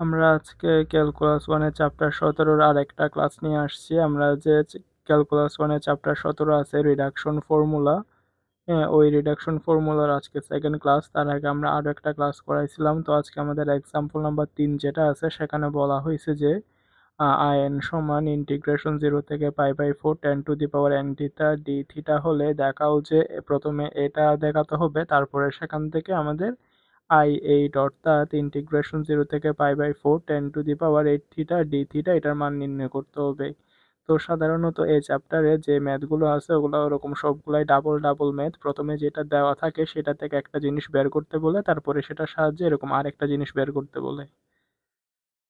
আমরা আজকে ক্যালকুলাস ওয়ানের চ্যাপ্টার সতেরোর আর একটা ক্লাস নিয়ে আসছি। আমরা যে ক্যালকুলাস ওয়ানের চ্যাপ্টার সতেরো আছে রিডাকশন ফর্মুলা হ্যাঁ ওই রিডাকশন ফর্মুলার আজকে সেকেন্ড ক্লাস তার আগে আমরা আরও একটা ক্লাস করাইছিলাম। তো আজকে আমাদের এক্সাম্পল নাম্বার তিন যেটা আছে, সেখানে বলা হয়েছে যে আই এন সমান ইন্টিগ্রেশন জিরো থেকে pi by four tan to the power n theta d theta হলে দেখাও যে প্রথমে এটা দেখাতে হবে, তারপরে সেখান থেকে আমাদের আই এইট অর্থাৎ ইন্টিগ্রেশন জিরো থেকে pi by four tan to the power eight theta d theta এটার মান নির্ণয় করতে হবে। তো সাধারণত এই চ্যাপ্টারে যে ম্যাথগুলো আছে, ওগুলো ওরকম সবগুলাই ডাবল ডাবল ম্যাথ প্রথমে যেটা দেওয়া থাকে, সেটা থেকে একটা জিনিস বের করতে বলে, তারপরে সেটার সাহায্যে এরকম আরেকটা জিনিস বের করতে বলে।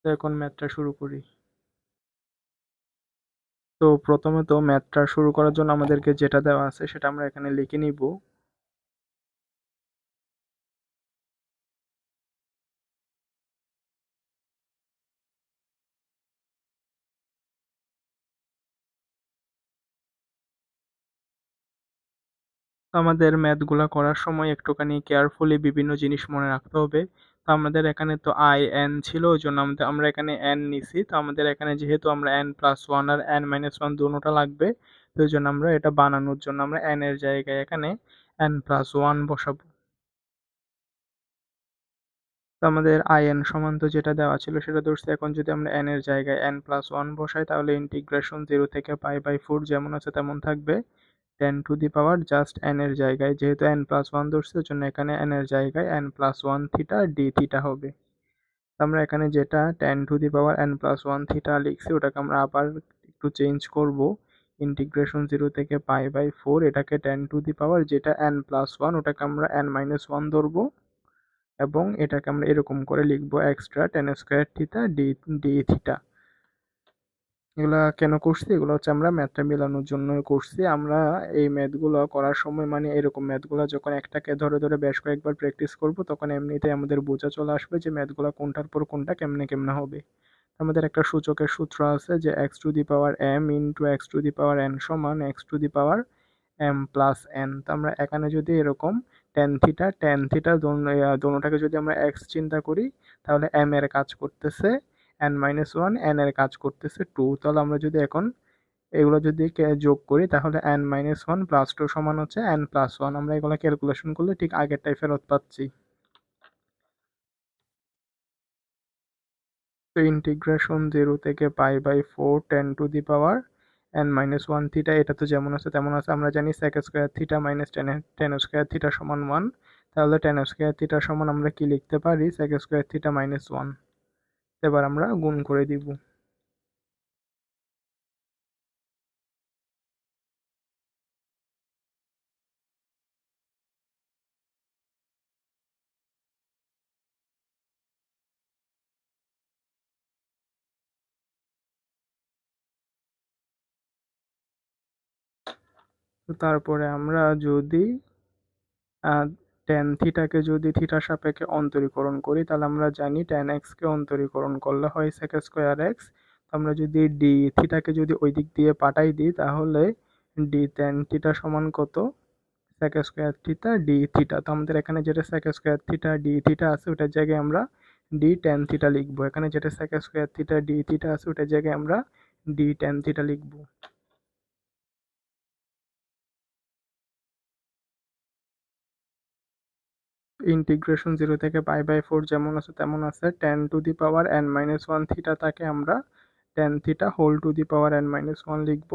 তো এখন ম্যাথটা শুরু করি। তো প্রথমে তো ম্যাথটা শুরু করার জন্য আমাদেরকে যেটা দেওয়া আছে, সেটা আমরা এখানে লিখে নিব। আমাদের ম্যাথগুলা করার সময় একটুখানি কেয়ারফুলি বিভিন্ন জিনিস মনে রাখতে হবে। তো আমাদের এখানে তো আই এন ছিল, ওই জন্য আমাদের, আমরা এখানে এন নিছি। তো আমাদের এখানে যেহেতু আমরা এন প্লাস ওয়ান আর এন মাইনাস ওয়ান দুটোটা লাগবে, তো ওই জন্য আমরা এটা বানানোর জন্য আমরা এন এর জায়গায় এখানে এন প্লাস ওয়ান বসাবো। তো আমাদের আই এন সমান তো যেটা দেওয়া ছিল সেটা ধরছি। এখন যদি আমরা এন এর জায়গায় এন প্লাস ওয়ান বসাই, তাহলে ইন্টিগ্রেশন জিরো থেকে পাই বাই ফোর যেমন আছে তেমন থাকবে। Tan to the power just n এর জায়গায়। যেহেতু এন প্লাস ওয়ান ধরছে জন্য এখানে এন এর জায়গায় n plus one theta d theta হবে। আমরা এখানে যেটা tan to the power n plus one theta লিখছি, ওটাকে আমরা আবার একটু চেঞ্জ করব। ইন্টিগ্রেশন জিরো থেকে পাই বাই ফোর এটাকে টেন টু দি পাওয়ার যেটা এন প্লাস ওয়ান ওটাকে আমরা এন মাইনাস ওয়ান ধরবো। এবং এটাকে আমরা এরকম করে লিখব extra tan square theta d d theta এগুলা কেন করছি? এগুলো হচ্ছে আমরা ম্যাথটা মেলানোর জন্য করছি। আমরা এই ম্যাথগুলো করার সময় মানে এরকম ম্যাথগুলো যখন একটাকে ধরে ধরে বেশ কয়েকবার প্র্যাকটিস করব, তখন এমনিতেই আমাদের বোঝা চলে আসবে যে ম্যাথগুলো কোনটার পর কোনটা কেমনে কেমনে হবে। আমাদের একটা সূচকের সূত্র আছে যে x to the power m into x to the power n সমান x to the power m plus n তো আমরা এখানে যদি এরকম টেন থিটা টেন থিটা দোনোটাকে যদি আমরা এক্স চিন্তা করি, তাহলে এম এর কাজ করতেছে এন মাইনাস ওয়ান এন এর কাজ করতেছে টু তাহলে আমরা যদি এখন এগুলো যদি যোগ করি, তাহলে n minus one plus two সমান হচ্ছে এন প্লাস ওয়ান আমরা এগুলো ক্যালকুলেশন করলে ঠিক আগেরটাই ফেরত পাচ্ছি। তো ইন্টিগ্রেশন জিরো থেকে pi by four tan to the power n minus one theta এটা তো যেমন আছে তেমন আছে। আমরা জানি sec square theta minus tan tan square theta সমান ওয়ান তাহলে টেন স্কোয়ার থিটা সমান আমরা কি লিখতে পারি? Sec square theta minus one এবার আমরা গুণ করে দিব। তারপরে আমরা যদি টেন থিটাকে যদি থিটার সাপেক্ষে অন্তরীকরণ করি, তাহলে আমরা জানি টেন এক্সকে অন্তরীকরণ করলে হয় সেক স্কোয়ার এক্স আমরা যদি ডি থিটাকে যদি ওই দিক দিয়ে পাঠাই দিই, তাহলে ডি টেন থিটা সমান কত? Sec square theta d theta তো আমাদের এখানে যেটা sec square theta d theta আছে, ওটার জায়গায় আমরা ডি টেন থিটা লিখব। এখানে যেটা sec square theta d theta আছে, ওটার জায়গায় আমরা ডি টেন থিটা লিখব। ইন্টিগ্রেশন জিরো থেকে পাই বাই ফোর যেমন আছে তেমন আছে tan to the power n minus one theta তাকে আমরা tan theta whole to the power n minus one লিখব।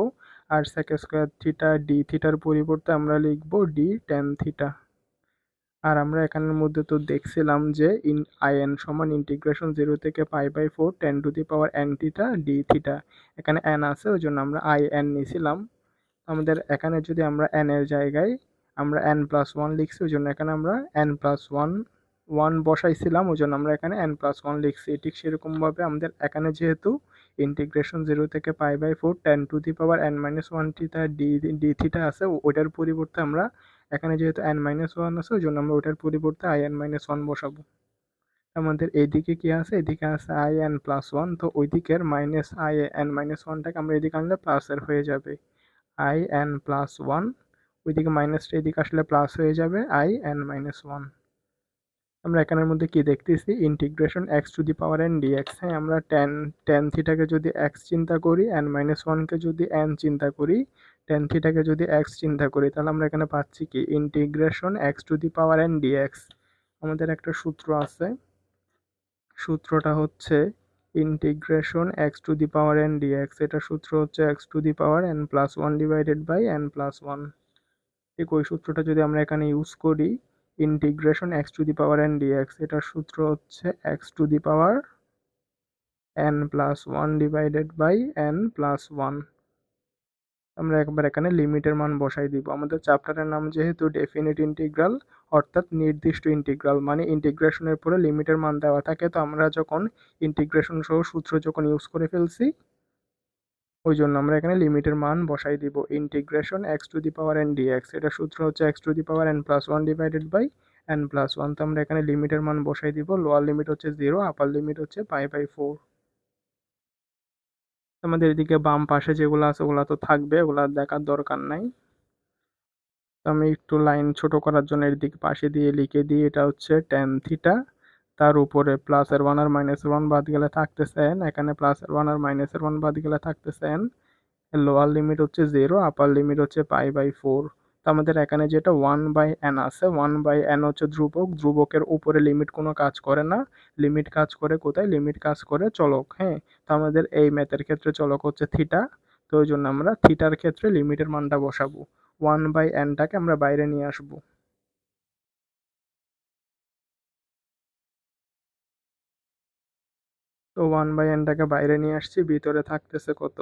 আর সেক স্কোয়ার থিটা ডি থিটার পরিবর্তে আমরা লিখব ডি টেন থিটা আর আমরা এখানের মধ্যে তো দেখছিলাম যে ইন আই এন সমান ইন্টিগ্রেশন জিরো থেকে pi by four tan to the power n theta d theta এখানে এন আছে, ওই জন্য আমরা আই এন নিয়েছিলাম আমাদের এখানে যদি আমরা এন এর জায়গায় আমরা এন প্লাস ওয়ান লিখছি ওই জন্য এখানে আমরা এন প্লাস ওয়ান ওয়ান বসাইছিলাম ওই জন্য আমরা এখানে এন প্লাস ওয়ান লিখছি। ঠিক সেরকমভাবে আমাদের এখানে যেহেতু ইন্টিগ্রেশন জিরো থেকে pi by four tan to the power n minus one theta d d theta আছে ওইটার পরিবর্তে আমরা এখানে যেহেতু এন মাইনাস ওয়ান আছে ওই জন্য আমরা ওইটার পরিবর্তে আই এন মাইনাস ওয়ান বসাবো। আমাদের এইদিকে কি আছে? এদিকে আছে আই এন প্লাস ওয়ান তো ওই দিকের মাইনাস আই এন মাইনাস ওয়ানটাকে আমরা এদিকে আনলে প্লাসের হয়ে যাবে। আই এন প্লাস ওয়ান ওইদিকে মাইনাসটা এদিকে আসলে প্লাস হয়ে যাবে আই এন মাইনাস ওয়ান আমরা এখানের মধ্যে কি দেখতেছি? Integration x to the power n dx হ্যাঁ আমরা টেন টেন থিটাকে যদি এক্স চিন্তা করি এন মাইনাস ওয়ানকে যদি এন চিন্তা করি টেন থিটাকে যদি এক্স চিন্তা করি, তাহলে আমরা এখানে পাচ্ছি কি? Integration x to the power n dx আমাদের একটা সূত্র আছে। সূত্রটা হচ্ছে integration x to the power n dx এটা সূত্র হচ্ছে x to the power n plus one divided by n plus one ঠিক ওই সূত্রটা যদি আমরা এখানে ইউজ করি integration x to the power n dx এটার সূত্র হচ্ছে x to the power n plus one divided by n plus one আমরা একবার এখানে লিমিটের মান বসাই দিব। আমাদের চ্যাপ্টারের নাম যেহেতু ডেফিনিট ইন্টিগ্রাল অর্থাৎ নির্দিষ্ট ইন্টিগ্রাল মানে ইন্টিগ্রেশনের পরে লিমিটের মান দেওয়া থাকে। তো আমরা যখন ইন্টিগ্রেশন সহ সূত্র যখন ইউজ করে ফেলছি ওই জন্য আমরা এখানে লিমিটের মান বসাই দিব integration x to the power n dx এটা সূত্র হচ্ছে x to the power n plus one divided by n plus one তো আমরা এখানে লিমিটের মান বসাই দিব। লোয়ার লিমিট হচ্ছে জিরো আপার লিমিট হচ্ছে পাই বাই ফোর আমাদের এদিকে বাম পাশে যেগুলো আছে, ওগুলো তো থাকবে, ওগুলো দেখার দরকার নাই। তো আমি একটু লাইন ছোট করার জন্য এর দিকে পাশে দিয়ে লিখে দিই। এটা হচ্ছে টেন থিটা তার উপরে প্লাসের ওয়ান আর মাইনাসের ওয়ান বাদ গেলে থাকতেছে এন এখানে প্লাসের ওয়ান আর মাইনাসের ওয়ান বাদ গেলে থাকতেছে এন লোয়ার লিমিট হচ্ছে জিরো আপার লিমিট হচ্ছে পাই বাই ফোর তো আমাদের এখানে যেটা ওয়ান বাই এন আছে ওয়ান বাই এন হচ্ছে ধ্রুবক। ধ্রুবকের উপরে লিমিট কোনো কাজ করে না। লিমিট কাজ করে কোথায়? লিমিট কাজ করে চলক হ্যাঁ? তো আমাদের এই ম্যাথের ক্ষেত্রে চলক হচ্ছে থিটা তো ওই জন্য আমরা থিটার ক্ষেত্রে লিমিটের মানটা বসাবো। ওয়ান বাই এনটাকে আমরা বাইরে নিয়ে আসব। তো ওয়ান বাই এনটাকে বাইরে নিয়ে আসছি, ভিতরে থাকতেছে কত?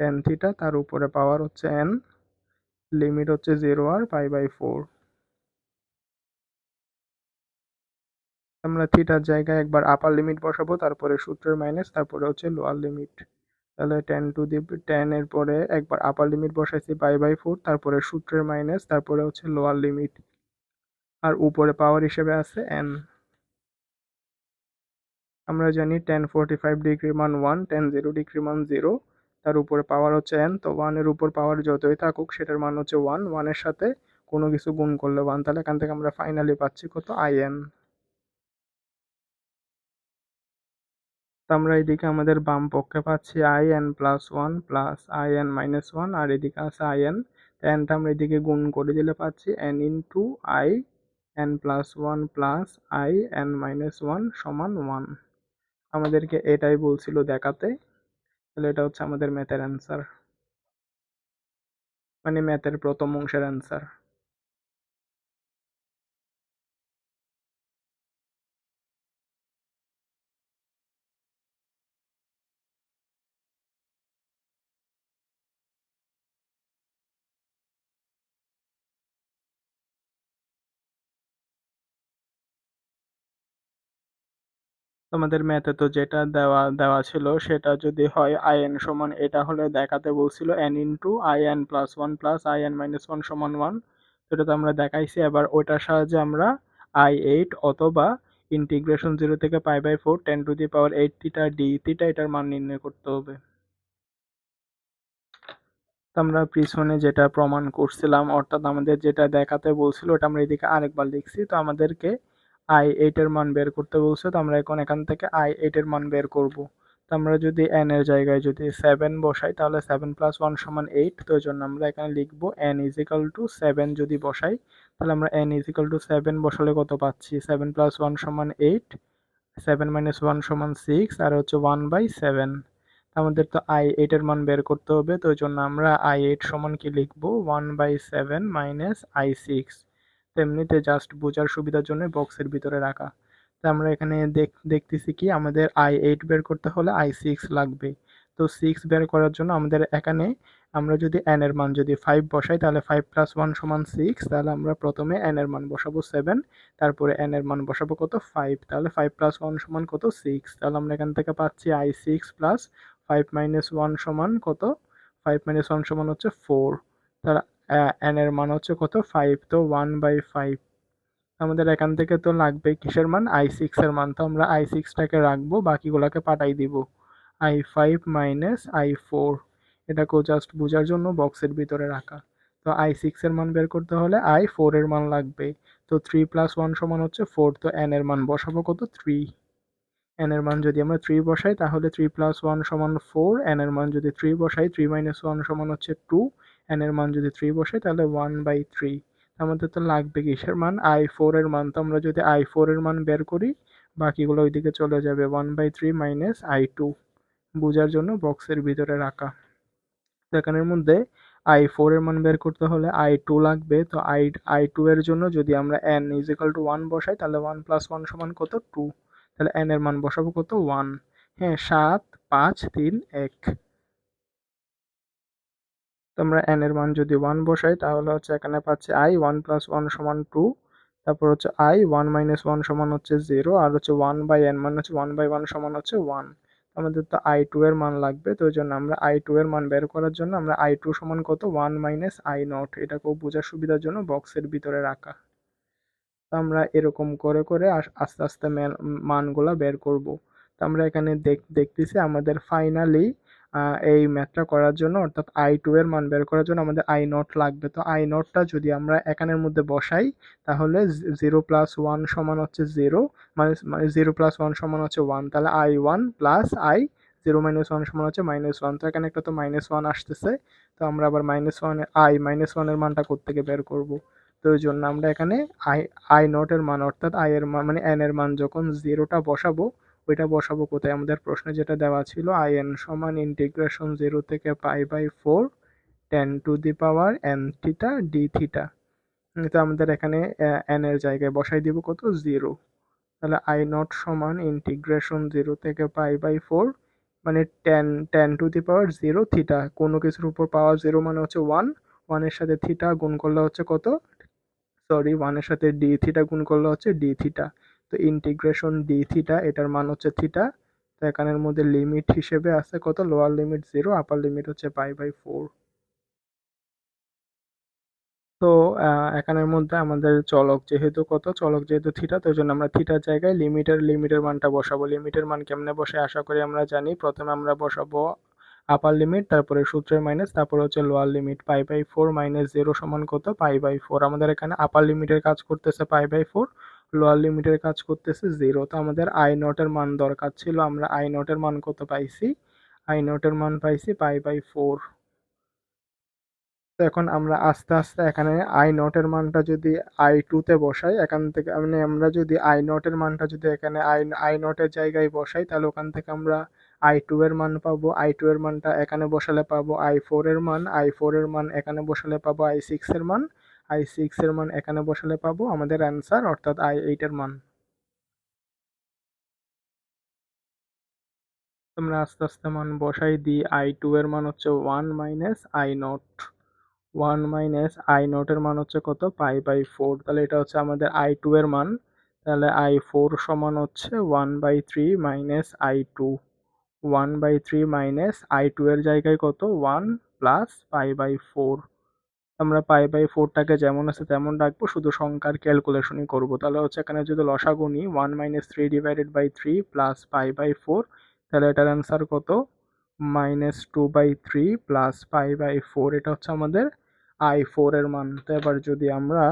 টেন থিটা তার উপরে পাওয়ার হচ্ছে এন লিমিট হচ্ছে জিরো আর পাই বাই ফোর আমরা থিটার জায়গায় একবার আপার লিমিট বসাবো, তারপরে সূত্রের মাইনাস তারপরে হচ্ছে লোয়ার লিমিট তাহলে টেন টু দি টেন এর পরে একবার আপার লিমিট বসাইছি পাই বাই ফোর তারপরে সূত্রের মাইনাস তারপরে হচ্ছে লোয়ার লিমিট আর উপরে পাওয়ার হিসেবে আছে এন আমরা জানি টেন ফোরটি ফাইভ ডিগ্রি মান ওয়ান টেন জিরো ডিগ্রি মান জিরো তার উপরে পাওয়ার হচ্ছে এন তো ওয়ানের উপর পাওয়ার যতই থাকুক সেটার মান হচ্ছে ওয়ান ওয়ানের সাথে কোনো কিছু গুণ করলে ওয়ান তাহলে এখান থেকে আমরা ফাইনালি পাচ্ছি কত? আই এন আমরা এদিকে আমাদের বাম পক্ষে পাচ্ছি I n plus one plus I n minus one আর এদিকে আছে আই এন এনটা আমরা এদিকে গুণ করে দিলে পাচ্ছি n into I n plus one plus I n minus one সমান ওয়ান আমাদেরকে এটাই বলছিল দেখাতে। তাহলে এটা হচ্ছে আমাদের ম্যাথের অ্যান্সার মানে ম্যাথের প্রথম অংশের অ্যান্সার তোমাদের ম্যাথে তো যেটা দেওয়া দেওয়া ছিল সেটা যদি হয় আই এন সমান, এটা হলে দেখাতে বলছিল n into I n plus one plus I n minus one সমান ওয়ান। সেটা তো আমরা দেখাইছি। এবার ওইটার সাহায্যে আমরা আই এইট অথবা ইন্টিগ্রেশন জিরো থেকে pi by four, tan to the power eight theta, d theta, এটার মান নির্ণয় করতে হবে। আমরা পিছনে যেটা প্রমাণ করছিলাম, অর্থাৎ আমাদের যেটা দেখাতে বলছিল, ওটা আমরা এদিকে আরেকবার লিখছি। তো আমাদেরকে আই এইটের মান বের করতে বলছে, তো আমরা এখন এখান থেকে আই এইটের মান বের করব। তো আমরা যদি এন এর জায়গায় যদি সেভেন বসাই, তাহলে সেভেন প্লাস ওয়ান সমান এইট তো জন্য আমরা এখানে লিখব এন ইজিক্যাল টু সেভেন যদি বসাই, তাহলে আমরা এন ইজিক্যাল টু সেভেন বসালে কত পাচ্ছি? সেভেন প্লাস ওয়ান সমান এইট সেভেন মাইনাস ওয়ান সমান সিক্স আর হচ্ছে ওয়ান বাই সেভেন আমাদের তো আই এইটের মান বের করতে হবে, তো জন্য আমরা আই এইট সমান কি লিখব? One by seven minus I six তেমনিতে just বোঝার সুবিধার জন্য বক্সের ভিতরে রাখা। তো আমরা এখানে দেখতেছি কি, আমাদের আই এইট বের করতে হলে আই সিক্স লাগবে। তো সিক্স বের করার জন্য আমাদের এখানে আমরা যদি এন এর মান যদি ফাইভ বসাই, তাহলে ফাইভ প্লাস ওয়ান সমান সিক্স তাহলে আমরা প্রথমে এন মান বসাবো সেভেন তারপরে এন মান বসাবো কত ফাইভ তাহলে ফাইভ প্লাস ওয়ান সমান কত সিক্স তাহলে আমরা এখান থেকে পাচ্ছি I six plus five minus one সমান কত ফাইভ মাইনাস ওয়ান সমান হচ্ছে ফোর তাহলে এন এর মান হচ্ছে কত? ফাইভ তো ওয়ান বাই ফাইভ আমাদের এখান থেকে তো লাগবে কিসের মান? আই সিক্সের মান। তো আমরা আই সিক্সটাকে রাখব, বাকিগুলোকে পাঠাই দিব। I five minus I four এটাকেও জাস্ট বোঝার জন্য বক্সের ভিতরে রাখা। তো আই সিক্সের মান বের করতে হলে আই ফোরের মান লাগবে। তো থ্রি প্লাস ওয়ান সমান হচ্ছে ফোর তো এন এর মান বসাবো কত? থ্রি এন এর মান যদি আমরা থ্রি বসাই, তাহলে থ্রি প্লাস ওয়ান সমান ফোর এন এর মান যদি থ্রি বসাই থ্রি মাইনাস ওয়ান সমান হচ্ছে টু এর মান যদি থ্রি বসাই তাহলে ওয়ান বাই থ্রি আমাদের তো লাগবে কিসের মান? আই ফোর এর মান। তো আমরা যদি আই ফোর এর মান বের করি, বাকিগুলো ওইদিকে চলে যাবে। One by three minus I two বোঝার জন্য বক্সের ভিতরে রাখা। তো মধ্যে আই ফোর এর মান বের করতে হলে আই টু লাগবে। তো আই আই টু এর জন্য যদি আমরা n is equal to one বসাই, তাহলে ওয়ান প্লাস ওয়ান সমান কত? টু তাহলে এন এর মান বসাবো কত? ওয়ান হ্যাঁ সাত, পাঁচ, তিন, এক। তো আমরা এন এর মান যদি ওয়ান বসাই, তাহলে হচ্ছে এখানে পাচ্ছি আই ওয়ান প্লাস ওয়ান সমান টু তারপর হচ্ছে আই ওয়ান মাইনাস ওয়ান সমান হচ্ছে জিরো আর হচ্ছে ওয়ান বাই এন মান হচ্ছে ওয়ান বাই ওয়ান সমান হচ্ছে ওয়ান আমাদের তো আই টু এর মান লাগবে, তো ওই জন্য আমরা আই টু এর মান বের করার জন্য আমরা আই টু সমান কত? ওয়ান মাইনাস আই নট এটাকেও বোঝার সুবিধার জন্য বক্সের ভিতরে রাখা। তো আমরা এরকম করে করে আস্তে আস্তে মানগুলা বের করব। তো আমরা এখানে দেখতেছি আমাদের ফাইনালি এই ম্যাথটা করার জন্য, অর্থাৎ আই টু এর মান বের করার জন্য আমাদের আই নট লাগবে। তো আই নটটা যদি আমরা এখানের মধ্যে বসাই, তাহলে জিরো প্লাস ওয়ান সমান হচ্ছে জিরো মানে মানে জিরো প্লাস ওয়ান সমান হচ্ছে ওয়ান তাহলে I one plus I zero minus one সমান হচ্ছে মাইনাস ওয়ান তো এখানে একটা তো মাইনাস ওয়ান আসতেছে, তো আমরা আবার মাইনাস ওয়ানের আই মাইনাস ওয়ানের মানটা কোত্থেকে বের করব? তো ওই জন্য আমরা এখানে আই আই নটের মান, অর্থাৎ আই এর মান মানে এন এর মান যখন জিরোটা বসাবো ওইটা বসাবো কোথায়? আমাদের প্রশ্নে যেটা দেওয়া ছিল আই এন সমান ইন্টিগ্রেশন জিরো থেকে pi by four tan to the power n theta d theta তো আমাদের এখানে এন এর জায়গায় বসাই দিব কত? জিরো তাহলে আই নট সমান ইন্টিগ্রেশন জিরো থেকে পাই বাই ফোর মানে tan tan to the power zero theta কোনো কিছুর উপর পাওয়ার জিরো মানে হচ্ছে ওয়ান ওয়ানের সাথে থিটা গুণ করলে হচ্ছে কত? সরি ওয়ানের সাথে ডি থিটা গুণ করলে হচ্ছে ডি থিটা তো ইন্টিগ্রেশন ডি থিটা এটার মান হচ্ছে থিটা তো এখানের মধ্যে লিমিট হিসেবে আছে কত? Lower limit zero upper limit হচ্ছে পাই বাই ফোর তো এখানের মধ্যে আমাদের চলক যেহেতু কত? চলক যেহেতু থিটা তো জন্য আমরা থিটার জায়গায় লিমিটের লিমিটের মানটা বসাবো। লিমিটের মান কেমনে বসে? আশা করি আমরা জানি। প্রথমে আমরা বসাবো আপার লিমিট তারপরে সূত্রের মাইনাস তারপরে হচ্ছে lower limit pi by four minus zero সমান কত? পাই বাই ফোর আমাদের এখানে আপার লিমিটের কাজ করতেছে পাই বাই ফোর লোয়ার লিমিটের কাজ করতেছে জিরো তো আমাদের আই নটের মান দরকার ছিল, আমরা আই নটের মান কত পাইছি? আই নটের মান পাইছি পাই বাই ফোর এখন আমরা আস্তে আস্তে এখানে আই নটের মানটা যদি আই টুতে বসাই, এখান থেকে মানে আমরা যদি আই নটের মানটা যদি এখানে আই আই নটের জায়গায় বসাই, তাহলে ওখান থেকে আমরা আই টু এর মান পাবো আই টু এর মানটা এখানে বসালে পাবো আই ফোর এর মান আই ফোর এর মান এখানে বসালে পাবো আই সিক্স এর মান। আই সিক্স এর মান এখানে বসালে পাবো। আমাদের অ্যান্সার অর্থাৎ আই এইট এর মান। তোমরা আস্তে আস্তে মান বসাই দিই। আই টু এর মান হচ্ছে one minus I nought. One minus I নটের মান হচ্ছে কত? Pi by four. তাহলে এটা হচ্ছে আমাদের আই টু এর মান। তাহলে আই ফোর সমান হচ্ছে one by three minus I two. One by three minus I two এর জায়গায় কত? One plus pi by four. আমরা পাই বাই ফোরটাকে যেমন আছে তেমন রাখব, শুধু সংখ্যার ক্যালকুলেশনই করব। তাহলে হচ্ছে এখানে যদি লসাগু one minus three divided by three plus pi by four তাহলে এটার অ্যান্সার কত? Minus two by three plus pi by four এটা হচ্ছে আমাদের আই ফোরের মান। তো এবার যদি আমরা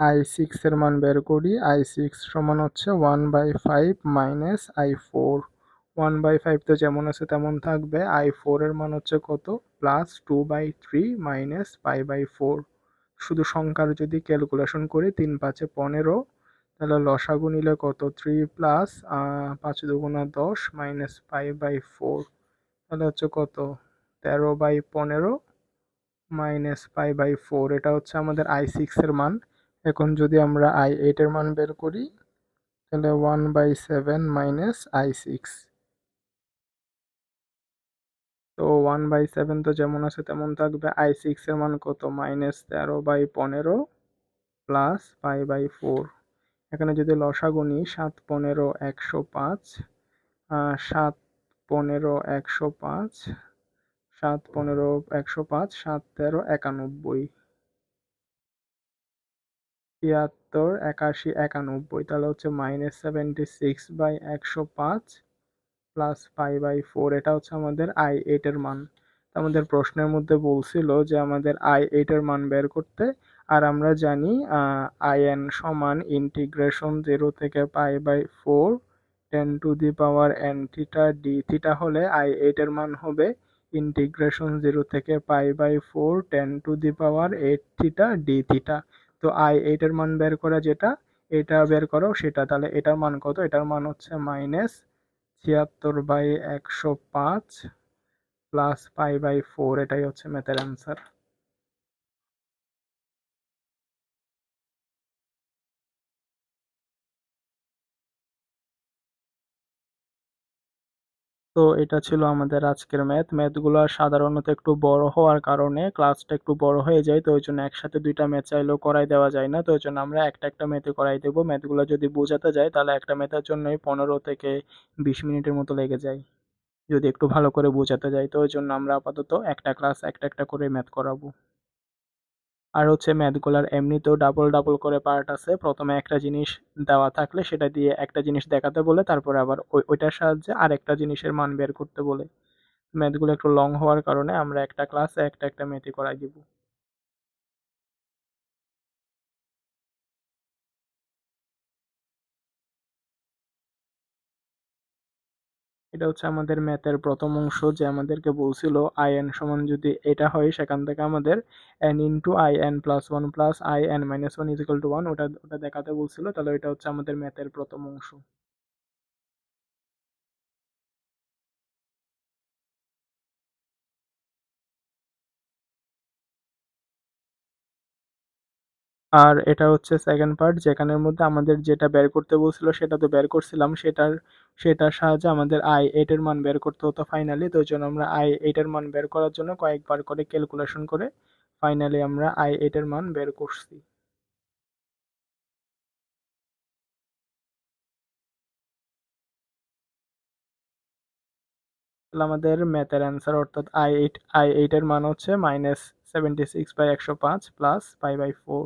আই সিক্সের মান বের করি আই সিক্স সমান হচ্ছে one by five minus I four one by five তো যেমন আছে তেমন থাকবে। আই ফোরের মান হচ্ছে কত? Plus two by three minus five by four শুধু সংখ্যার যদি ক্যালকুলেশন করি, তিন পাঁচে পনেরো, তাহলে লসাগু নিলে কত? থ্রি প্লাস পাঁচ দুগুণা দশ মাইনাস ফাইভ বাই ফোর তাহলে হচ্ছে কত? তেরো বাই পনেরো মাইনাস ফাইভ বাই ফোর এটা হচ্ছে আমাদের আই সিক্সের মান। এখন যদি আমরা আই এইটের মান বের করি, তাহলে one by seven minus I six তো ওয়ান বাই সেভেন তো যেমন আছে তেমন থাকবে। আই সিক্সের মান কত? মাইনাস তেরো বাই পনেরো প্লাস ফাইভ বাই ফোর এখানে যদি লসাগু নিই, সাত পনেরো একশো পাঁচ সাত পনেরো একশো পাঁচ, সাত পনেরো একশো পাঁচ, সাত তেরো একানব্বই। তিয়াত্তর, একাশি, একানব্বই। তাহলে হচ্ছে মাইনাস সেভেন্টি সিক্স বাই একশো পাঁচ প্লাস ফাইভ বাই ফোর এটা হচ্ছে আমাদের আই এইটের মান। আমাদের প্রশ্নের মধ্যে বলছিল যে আমাদের আই এইটের মান বের করতে, আর আমরা জানি আই এন সমান ইন্টিগ্রেশন জিরো থেকে pi by four tan to the power N theta D theta হলে আই এইটের মান হবে ইন্টিগ্রেশন জিরো থেকে pi by four tan to the power eight theta D theta তো আই এইটের মান বের করা যেটা, এটা বের করো সেটা, তাহলে এটার মান কত? এটার মান হচ্ছে মাইনাস ছিয়াত্তর বাই একশো পাঁচ প্লাস পাই বাই ফোর এটাই হচ্ছে ম্যাথের অ্যান্সার তো এটা ছিল আমাদের আজকের ম্যাথ। ম্যাথগুলো সাধারণত একটু বড় হওয়ার কারণে ক্লাসটা একটু বড় হয়ে যায়, তো ওই জন্য একসাথে দুইটা ম্যাথ চাইলেও করাই দেওয়া যায় না। তো ওই জন্য আমরা একটা একটা ম্যাথে করাই দেবো। ম্যাথগুলো যদি বোঝাতে যায়, তাহলে একটা ম্যাথের জন্যই পনেরো থেকে বিশ মিনিটের মতো লেগে যায়, যদি একটু ভালো করে বোঝাতে যাই তো ওই জন্য আমরা আপাতত একটা ক্লাস একটা একটা করে ম্যাথ করাবো। আর হচ্ছে ম্যাথগুলার এমনিতেও ডাবল ডাবল করে পার্ট আছে। প্রথমে একটা জিনিস দেওয়া থাকলে সেটা দিয়ে একটা জিনিস দেখাতে বলে, তারপরে আবার ওই, ওইটার সাহায্যে আরেকটা জিনিসের মান বের করতে বলে। ম্যাথগুলো একটু লং হওয়ার কারণে আমরা একটা ক্লাসে একটা একটা ম্যাথই করাই দিব। এটা হচ্ছে আমাদের ম্যাথের প্রথম অংশ যে আমাদেরকে বলছিল আই এন সমান যদি এটা হয় সেখান থেকে আমাদের N into I N plus one plus I N minus one equal to one ওটা ওটা দেখাতে বলছিল, তাহলে এটা হচ্ছে আমাদের ম্যাথের প্রথম অংশ। আর এটা হচ্ছে সেকেন্ড পার্ট যেখানের মধ্যে আমাদের যেটা বের করতে বলছিল সেটা তো বের করছিলাম, সেটার সেটার সাহায্যে আমাদের আই এইটের মান বের করতে হতো ফাইনালি তো জন্য আমরা আই এইটের মান বের করার জন্য কয়েকবার করে ক্যালকুলেশন করে ফাইনালি আমরা আই এইটের মান বের করছি। আমাদের ম্যাথের অ্যান্সার অর্থাৎ আই এইট আই এইটের মান হচ্ছে মাইনাস সেভেন্টি সিক্স বাই একশো পাঁচ প্লাস ফাইভ বাই ফোর